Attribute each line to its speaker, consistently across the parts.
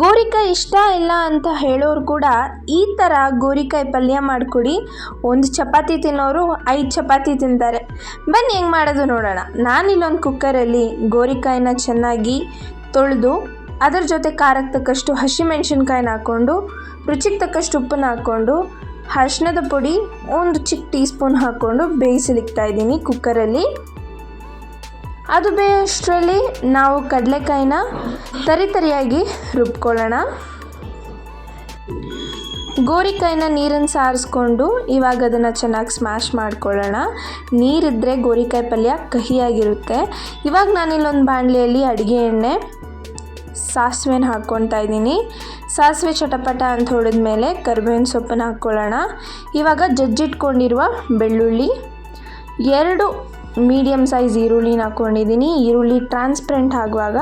Speaker 1: ಗೋರಿಕಾಯಿ ಇಷ್ಟ ಇಲ್ಲ ಅಂತ ಹೇಳೋರು ಕೂಡ ಈ ಥರ ಗೋರಿಕಾಯಿ ಪಲ್ಯ ಮಾಡಿಕೊಡಿ. ಒಂದು ಚಪಾತಿ ತಿನ್ನೋರು ಐದು ಚಪಾತಿ ತಿಂತಾರೆ. ಬನ್ನಿ ಹೆಂಗೆ ಮಾಡೋದು ನೋಡೋಣ. ನಾನಿಲ್ಲೊಂದು ಕುಕ್ಕರಲ್ಲಿ ಗೋರಿಕಾಯಿನ ಚೆನ್ನಾಗಿ ತೊಳೆದು ಅದರ ಜೊತೆ ಖಾರಕ್ಕೆ ತಕ್ಕಷ್ಟು ಹಸಿಮೆಣ್ಸಿನ್ಕಾಯಿನ ಹಾಕ್ಕೊಂಡು, ರುಚಿಗೆ ತಕ್ಕಷ್ಟು ಉಪ್ಪನ್ನ ಹಾಕ್ಕೊಂಡು ಅರ್ಶಿಣದ ಪುಡಿ ಒಂದು ಚಿಕ್ಕ ಟೀ ಸ್ಪೂನ್ ಹಾಕ್ಕೊಂಡು ಬೇಯಿಸಲಿಕ್ತಾ ಇದ್ದೀನಿ ಕುಕ್ಕರಲ್ಲಿ. ಅದು ಬೇಯೋಷ್ಟರಲ್ಲಿ ನಾವು ಕಡಲೆಕಾಯಿನ ತರಿತರಿಯಾಗಿ ರುಬ್ಕೊಳ್ಳೋಣ. ಗೋರಿಕಾಯಿನ ನೀರನ್ನು ಸಾರಿಸ್ಕೊಂಡು ಇವಾಗ ಅದನ್ನು ಚೆನ್ನಾಗಿ ಸ್ಮ್ಯಾಶ್ ಮಾಡ್ಕೊಳ್ಳೋಣ. ನೀರಿದ್ದರೆ ಗೋರಿಕಾಯಿ ಪಲ್ಯ ಕಹಿಯಾಗಿರುತ್ತೆ. ಇವಾಗ ನಾನಿಲ್ಲೊಂದು ಬಾಣಲೆಯಲ್ಲಿ ಅಡುಗೆ ಎಣ್ಣೆ, ಸಾಸಿವೆನ ಹಾಕ್ಕೊತಾ ಇದ್ದೀನಿ. ಸಾಸಿವೆ ಚಟಪಟ ಅಂತ ಹೊಡೆದ್ಮೇಲೆ ಕರಿಬೇವಿನ ಸೊಪ್ಪನ್ನು ಹಾಕ್ಕೊಳ್ಳೋಣ. ಇವಾಗ ಜಜ್ಜಿಟ್ಕೊಂಡಿರುವ ಬೆಳ್ಳುಳ್ಳಿ, ಎರಡು ಮೀಡಿಯಮ್ ಸೈಜ್ ಈರುಳ್ಳಿನ ಹಾಕ್ಕೊಂಡಿದ್ದೀನಿ ಈರುಳ್ಳಿ ಟ್ರಾನ್ಸ್ಪರೆಂಟ್ ಆಗುವಾಗ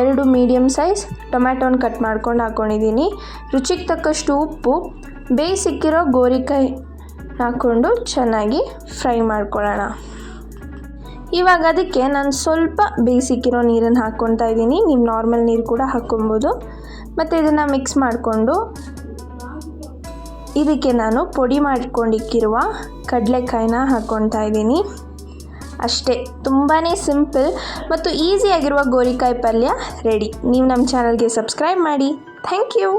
Speaker 1: ಎರಡು ಮೀಡಿಯಮ್ ಸೈಜ್ ಟೊಮ್ಯಾಟೊನ ಕಟ್ ಮಾಡ್ಕೊಂಡು ಹಾಕ್ಕೊಂಡಿದ್ದೀನಿ ರುಚಿಗೆ ತಕ್ಕಷ್ಟು ಉಪ್ಪು ಬೇಯಿಸಿಕ್ಕಿರೋ ಗೋರಿಕಾಯಿ ಹಾಕ್ಕೊಂಡು ಚೆನ್ನಾಗಿ ಫ್ರೈ ಮಾಡ್ಕೊಳ್ಳೋಣ. ಇವಾಗ ಅದಕ್ಕೆ ನಾನು ಸ್ವಲ್ಪ ಬೇಯಿಸಿಕ್ಕಿರೋ ನೀರನ್ನು ಹಾಕ್ಕೊತಾ ಇದ್ದೀನಿ. ನೀವು ನಾರ್ಮಲ್ ನೀರು ಕೂಡ ಹಾಕ್ಕೊಬೋದು ಮತ್ತು ಇದನ್ನು ಮಿಕ್ಸ್ ಮಾಡಿಕೊಂಡು ಇದಕ್ಕೆ ನಾನು ಪುಡಿ ಮಾಡ್ಕೊಂಡಿಕ್ಕಿರುವ ಕಡಲೆಕಾಯಿನ ಹಾಕ್ಕೊತಾ ಇದ್ದೀನಿ. ಅಷ್ಟೇ. ತುಂಬಾ ಸಿಂಪಲ್ ಮತ್ತು ಈಸಿಯಾಗಿರುವ ಗೋರಿಕಾಯಿ ಪಲ್ಯ ರೆಡಿ. ನೀವು ನಮ್ಮ ಚಾನಲ್ಗೆ ಸಬ್ಸ್ಕ್ರೈಬ್ ಮಾಡಿ. Thank you.